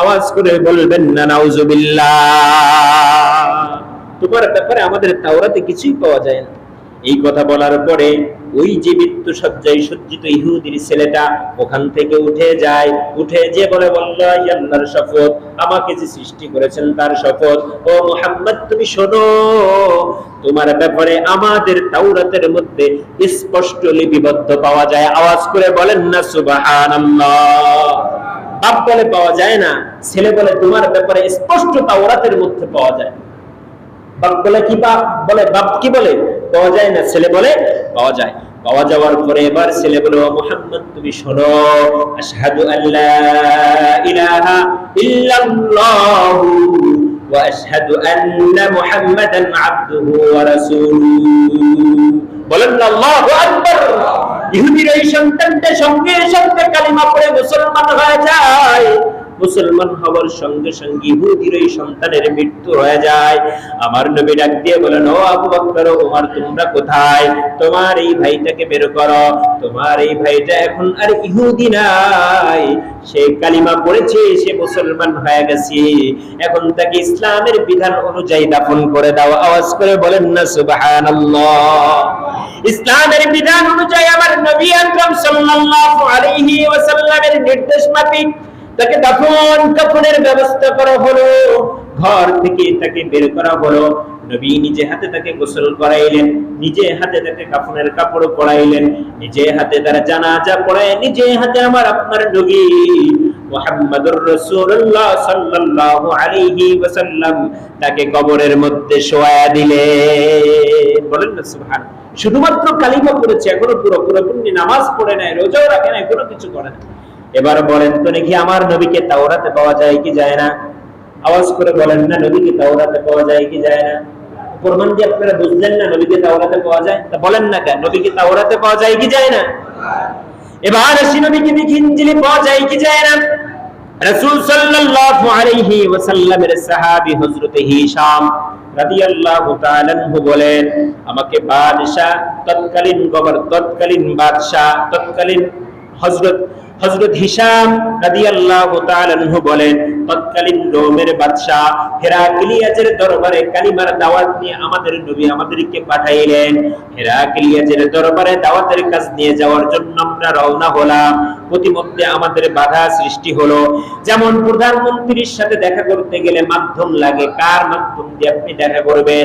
আওয়াজ করে বলবেন না তোমার ব্যাপারে আমাদের তাওরাতে কিছুই পাওয়া যায় না। এই কথা বলার পরে ওই যে সজ্জিত ইহুদির ছেলেটা ওখান থেকে উঠে যায়। উঠে যে বলে শপথ, আমাকে যে সৃষ্টি করেছেন তার শপথ। ও মোহাম্মদ, তুমি শোনো, তোমার ব্যাপারে আমাদের তাওরাতের মধ্যে স্পষ্ট লিপিবদ্ধ পাওয়া যায়। আওয়াজ করে বলেন না, সুবহানাল্লাহ। বাপ বলে পাওয়া যায় না, ছেলে বলে তোমার ব্যাপারে স্পষ্ট তাওরাতের মধ্যে পাওয়া যায়। বাপ বলে কি বাপ বলে বাপ কি বলে? পাওয়া যায় না, ছেলে বলে পাওয়া যায়। পাওয়া যাওয়ার পরে এবার ছেলে বলে মুহাম্মদ, তুমি শোনো, আশহাদু আল্লা ইলাহা ইল্লাল্লাহ ওয়া আশহাদু আন্না মুহাম্মাদান আবদুহু ওয়া রাসূলুহু। বলেন, আল্লাহু আকবার! ইহুদির এই সন্তানটা সঙ্গে সঙ্গে কালিমা পড়ে মুসলমান হয়ে যায়। মুসলমান হওয়ার সঙ্গে সঙ্গে ইহুদির এই সন্তানের মৃত্যু হয়ে যায়। আমার নবী ডাক দিয়ে বলেন, ও আবু তোমরা কোথায়? তোমার এই ভাইটাকে বের করো। তোমার এই ভাইটা এখন আর ইহুদি নাই। সে কালিমা পড়েছে, সে মুসলমান হয়ে গেছে। এখন তাকে ইসলামের বিধান অনুযায়ী দাফন করে দাও। আওয়াজ করে বলেন না, সুবহানাল্লাহ। ইসলামের বিধান অনুযায়ী আমার নবী আকরাম সাল্লাল্লাহু আলাইহি ওয়াসাল্লামের নির্দেশ মাফিক। তাকে দাফন কাফনের ব্যবস্থা করা হলো, ঘর থেকে তাকে বের করা হলো। নবী নিজে হাতে তাকে গোসল করাইলেন, নিজে হাতে তাকে কাফনের কাপড় পরাইলেন, নিজে হাতে তার জানাজা পড়ায়, নিজে হাতে আমার আপনার নবী মুহাম্মাদুর রাসূলুল্লাহ সাল্লাল্লাহু আলাইহি ওয়াসাল্লাম তাকে কবরের মধ্যে শোয়া দিলেন। বলেন না সুবহান শুধুমাত্র কালিমা পড়েছে, এখনও পুরো পুরোপুরি নামাজ পড়ে নাই, রোজাও রাখে নাই, কোনো কিছু করে না এবার বলেন, তো নাকি আমার নবীকে তাওরাতে পাওয়া যায় কি যায় না? আওয়াজ করে বলেন, না, নবীকে তাওরাতে পাওয়া যায় কি যায় না? আপনারা বুঝলেন না না না? না? রাদিয়াল্লাহু তাআলা বলেন আমাকে বাদশা তৎকালীন গভর্নর তৎকালীন বাদশা তৎকালীন হযরত হযরত হিশাম রাদিয়াল্লাহু বলেন, তৎকালীন রোমের বাদশা হেরাক্লিয়াসের দরবারে কালিমার দাওয়াত নিয়ে আমাদের নবী আমাদেরকে পাঠাইলেন। হেরাক্লিয়াসের দরবারে দাওয়াতের কাজ নিয়ে যাওয়ার জন্য আমরা রওনা হলাম। প্রতিমধ্যে আমাদের বাধা সৃষ্টি হলো। যেমন প্রধানমন্ত্রীর সাথে দেখা করতে গেলে মাধ্যম লাগে, কার মাধ্যম দিয়ে আপনি দেখা করবেন?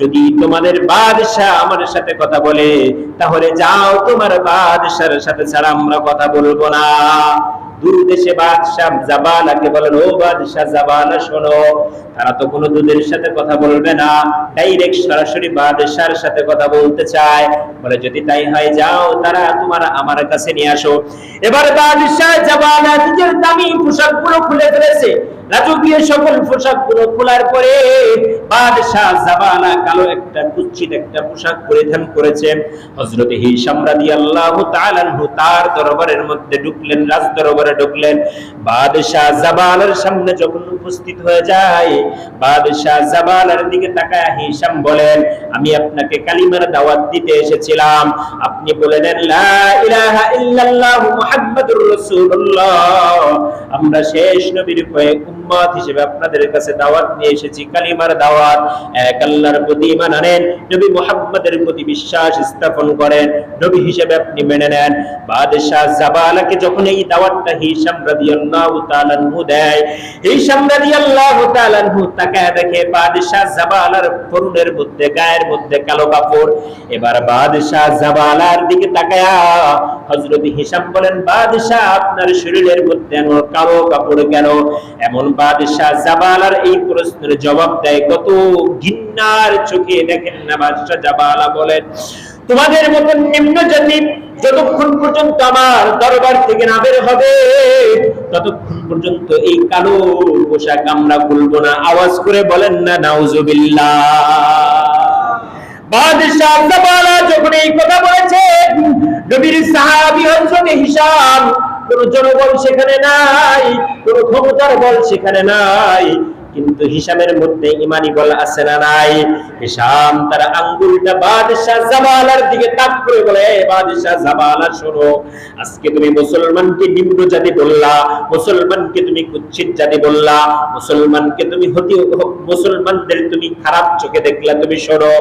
যদি তোমাদের বাদশাহ আমাদের সাথে কথা বলে, তাহলে যাও তোমার বাদশার সাথে ছাড়া আমরা কথা বলব না। শোনো, তারা তো কোনো সাথে কথা বলবে না। ডাইরেক্ট সরাসরি সাথে কথা বলতে চায়। বলে, যদি তাই হয়, যাও, তারা তোমার আমার কাছে নিয়ে আসো। এবার বাদশাহ জাবালা নিজের দামি পোশাকগুলো খুলে ফেলেছে। রাজকীয় সকল পোশাকগুলো খোলার পরে বাদশাহ জাবালা কালো একটা কুচ্ছিত একটা পোশাক পরিধান করেছে। হযরত হিশাম রাদিয়াল্লাহু তাআলা আনহু তার দরবারের মধ্যে ঢুকলেন, রাজ দরবারে ঢুকলেন। বাদশাহ জাবালার সামনে যখন উপস্থিত হয়ে যায়, বাদশাহ জাবালার দিকে তাকায় হিশাম বলেন, আমি আপনাকে কালিমার দাওয়াত দিতে এসেছিলাম। আপনি বলেন লা ইলাহা ইল্লাল্লাহ মুহাম্মাদুর রাসূলুল্লাহ। আমরা শেষ নবীর কয়ে উম্মত হিসেবে আপনাদের কাছে দাওয়াত নিয়ে এসেছি, কালিমার দাওয়াত। এক আল্লাহর প্রতি ঈমান আনেন, নবী মুহাম্মাদের প্রতি বিশ্বাস স্থাপন করেন, নবী হিসেবে আপনি মেনে নেন। বাদশাহ জাবালাকে যখন এই দাওয়াতটা হিশাম রাদিয়াল্লাহু তাআলা আনহু দেয়, হিশাম রাদিয়াল্লাহু তাআলা আনহু তাকায় দেখে বাদশাহ জাবালার তরুণের মধ্যে, গায়ের মধ্যে কালো কাপড়। এবার বাদশাহ জাবালার দিকে তাকায়া হযরত হিশাম বলেন, বাদশাহ, আপনার শরীরের মধ্যে এমন কালো কাপড় কেন? এমন বাদশাহ জাবালার এই প্রশ্নের জবাব দেয়। কত ঘৃণার চোখে দেখেন না বাদশাহ জাবালা বলেন, তোমাদের নিম্ন জাতি যতক্ষণ পর্যন্ত আমার দরবার থেকে না বের হবে, ততক্ষণ পর্যন্ত এই কালো পোশাক আমরা খুলবো না। আওয়াজ করে বলেন, না, নাউজুবিল্লাহ। বাদশাহ জাবালা যখন এই কথা বলেছে নবীর সাহাবী হযরত হিশাম কোন জনবল সেখানে নাই, কোন ক্ষমতার বল সেখানে নাই, কিন্তু হিসামের মধ্যে ইমানি বল আছে না নাই। হিসাম তার আঙ্গুলটা বাদশাহ জাবালার দিকে তাক করে বলে, "এ বাদশাহ জাবালা, শোনো, আজকে তুমি মুসলমানকে নিম্ন জাতি বললা, মুসলমানকে তুমি কুচ্ছিত জাতি বললা, মুসলমানকে তুমি হতি, মুসলমানদের তুমি খারাপ চোখে দেখলা, তুমি শোনো,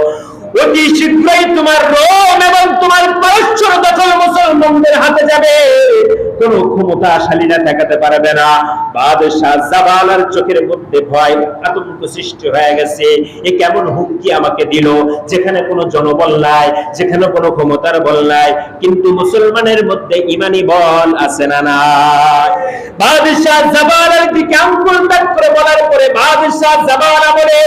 অতি শীঘ্রই তোমার রোম এবং তোমার পারস্যর দখল মুসলমানদের হাতে যাবে। কোন ক্ষমতাশালীরা ঠেকাতে পারবে না। বাদশাহ জাবালার চোখের মধ্যে ভয়, আতঙ্ক সৃষ্টি হয়ে গেছে। এ কেমন হুমকি আমাকে দিল? যেখানে কোনো জনবল নাই, যেখানে কোনো ক্ষমতার বল নাই, কিন্তু মুসলমানের মধ্যে ইমানি বল আছে না নাই। বাদশাহ জাবালার দিকে আঙ্গুল তাক করে বলার পরে বাদশাহ জাবালা বলে,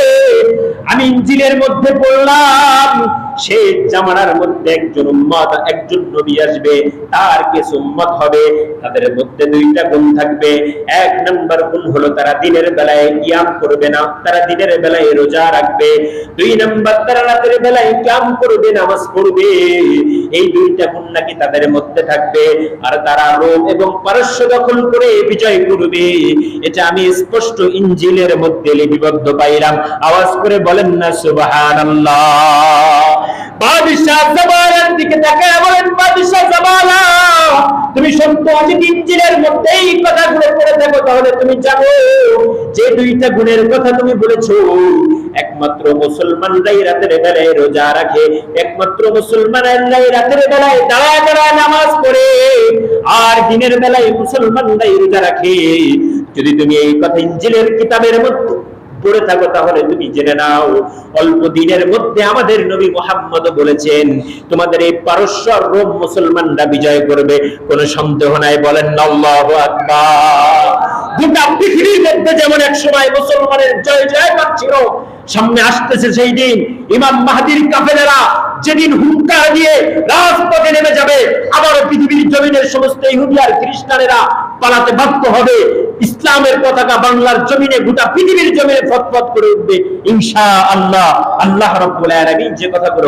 আমি ইঞ্জিলের মধ্যে পড়লাম সে জামানার মধ্যে একজন উম্মত, একজন নবী আসবে, তার কিছু উম্মত হবে, তাদের মধ্যে দুইটা গুণ থাকবে। এক নম্বর গুণ হলো তারা দিনের বেলায় কিয়াম করবে না, তারা দিনের বেলায় রোজা রাখবে। দুই নম্বর, তারা রাতের বেলায় কিয়াম করবে, নামাজ পড়বে। এই দুইটা গুণ নাকি তাদের মধ্যে থাকবে। আর তারা রোম এবং পারস্য দখল করে বিজয় করবে। এটা আমি স্পষ্ট ইঞ্জিলের মধ্যে লিপিবদ্ধ পাইলাম। আওয়াজ করে বলেন না, সুবহানাল্লাহ। বাদশাহ জাবালার দিকে তাকায় বলেন, বাদশাহ জাবালা তুমি পড়ে থাকো, তাহলে তুমি জানো যে দুইটা গুণের কথা তুমি বলেছ। একমাত্র মুসলমানরাই রাতের বেলায় রোজা রাখে, একমাত্র মুসলমানরাই রাতের বেলায় দাঁড়ায় দাঁড়ায় নামাজ পড়ে, আর দিনের বেলায় মুসলমানরাই রোজা রাখে। যদি তুমি এই কথা ইঞ্জিলের কিতাবের মধ্যে পড়ে থাকো তাহলে তুমি জেনে নাও। অল্প দিনের মধ্যে আমাদের নবী মোহাম্মদ বলেছেন, তোমাদের এই পারস্য রোম মুসলমানরা বিজয় করবে। কোনো সন্দেহ নাই, বলেন গোটা পৃথিবীর মধ্যে যেমন এক সময় মুসলমানের জয় জয় পাচ্ছিল সামনে আসতেছে সেই দিন ইমাম মাহাদির কাফেলেরা যেদিন হুঙ্কার দিয়ে রাজপথে নেমে যাবে, আবারও পৃথিবীর জমিনের সমস্ত ইহুদি আর খ্রিস্টানেরা পালাতে বাধ্য হবে। ইসলামের পতাকা বাংলার জমিনে, গোটা পৃথিবীর জমিনে ফটফট করে উঠবে। ইনশা আল্লাহ আল্লাহ রব্বুল আলামিন যে কথাগুলো